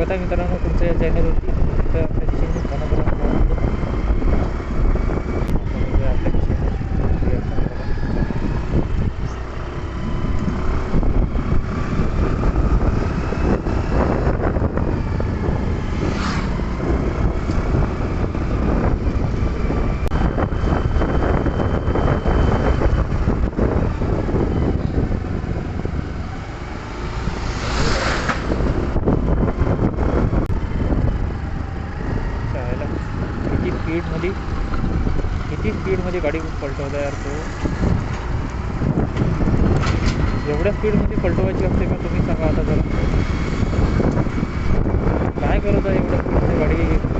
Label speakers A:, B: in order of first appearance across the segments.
A: स्वागत आहे मित्रांनो तुमच्या या चॅनलवरती स्पीडमध्ये किती स्पीडमध्ये गाडी पलटवता यार तो? एवढ्या स्पीडमध्ये पलटवायची असते का? तुम्ही सांगा आता जरा. काय करत आहे एवढ्या गाडी?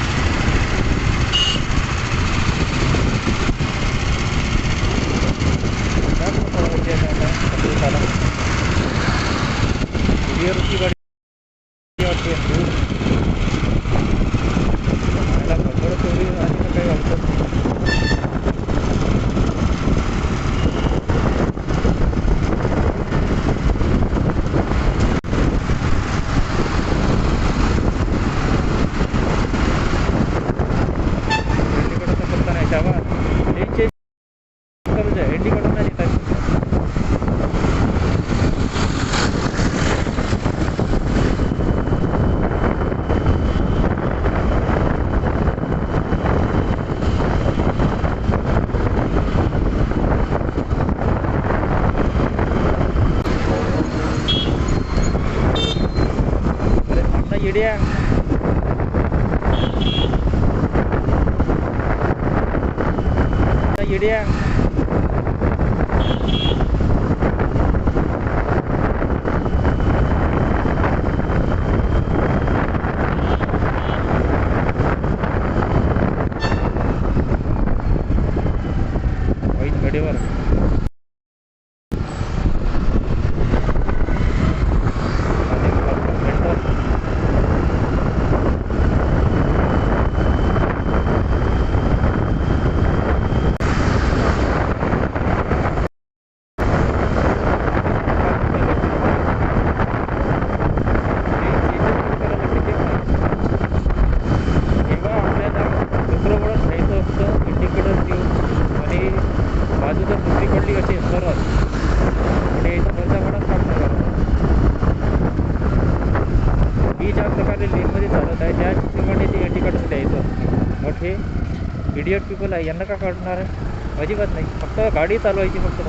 A: व्हिडिओवरची गाडी होती दूर người đen người đen म्हणजे वरचा ते असते इडियट पीपल आहे यांना का काढणार आहे अजिबात नाही फक्त गाडी चालवायची फक्त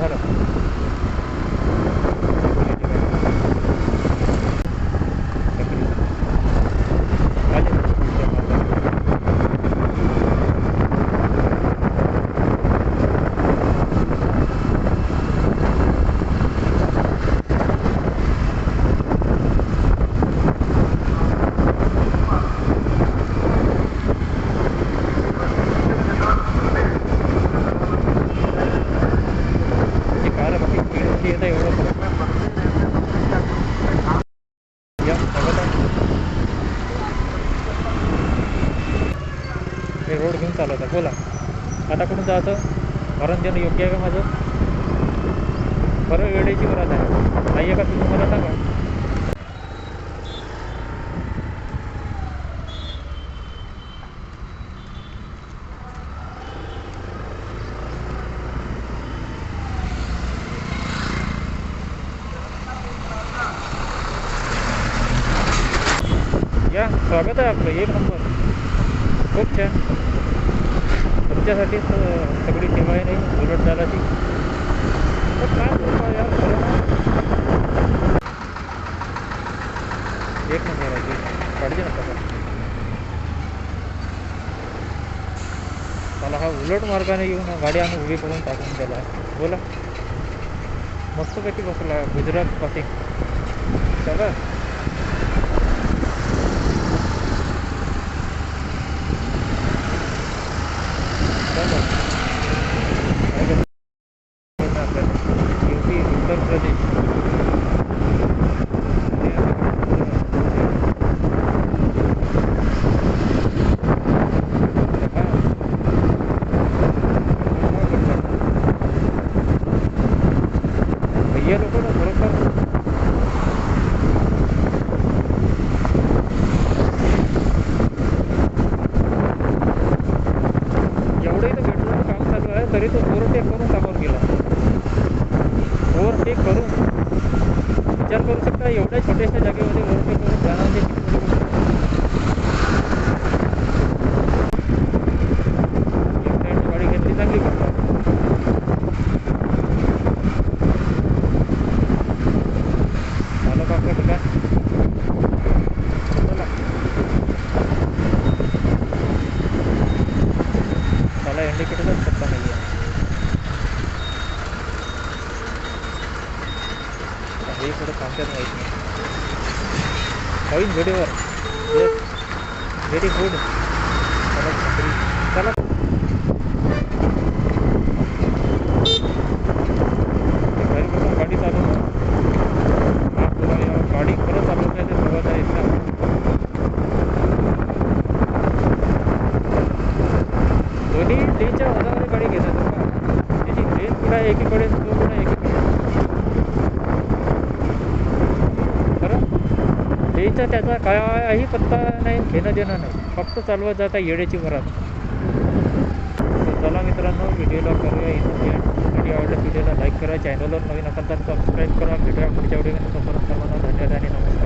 A: मरण देणं योग्य आहे का माझं? बरं, वेळेची गरज आहे. नाही आहे का तुम्ही मला सांगा. स्वागत आहे आपलं. एक नंबर. खूप छान. तुमच्यासाठीच अं, सगळी सेवा आहे नाही उलट चालाची तर काय एक नंबर आहे नंबर. काळजी नका हा उलट मार्गाने येऊन गाडी आणून उभी करून टाकून दिला. बोला. मस्तपैकी बसला गुजरात पासिंग चला. चलो. तरी तो ओव्हरटेक करून कामावर गेला ओव्हरटेक करून विचार करू शकता एवढ्या छोट्याशा जागेमध्ये ओव्हरटेक करून जाणं म्हणजे किती मोठी गोष्ट आहे. एक साईडनं गाडी घेतली चांगली गोष्ट आहे. झालं का आपलं ठिकाण चला त्याला इंडिकेटरच पत्ता नाही आहे हे पुढं सांगतात माहीत नाही नवीन व्हिडिओवर येस व्हेरी गुड चला छत्री चला ते घरी बसून गाडी हा सुरुवात आहे इथं दोन्ही लेनच्या वादामध्ये गाडी घेतात बरं का त्याची लेन कुठं तो लेनचा त्याचा काहीही पत्ता नाही घेणं देणं नाही. फक्त चालवत जाता येड्याची भरात चला मित्रांनो व्हिडिओला करूया इथं. व्हिडिओ आवडला व्हिडिओला लाईक करा. चॅनलवर नवीन असाल तर सबस्क्राईब करा. भेटूया पुढच्या व्हिडिओ तोपर्यंत सर्वांना धन्यवाद आणि नमस्कार.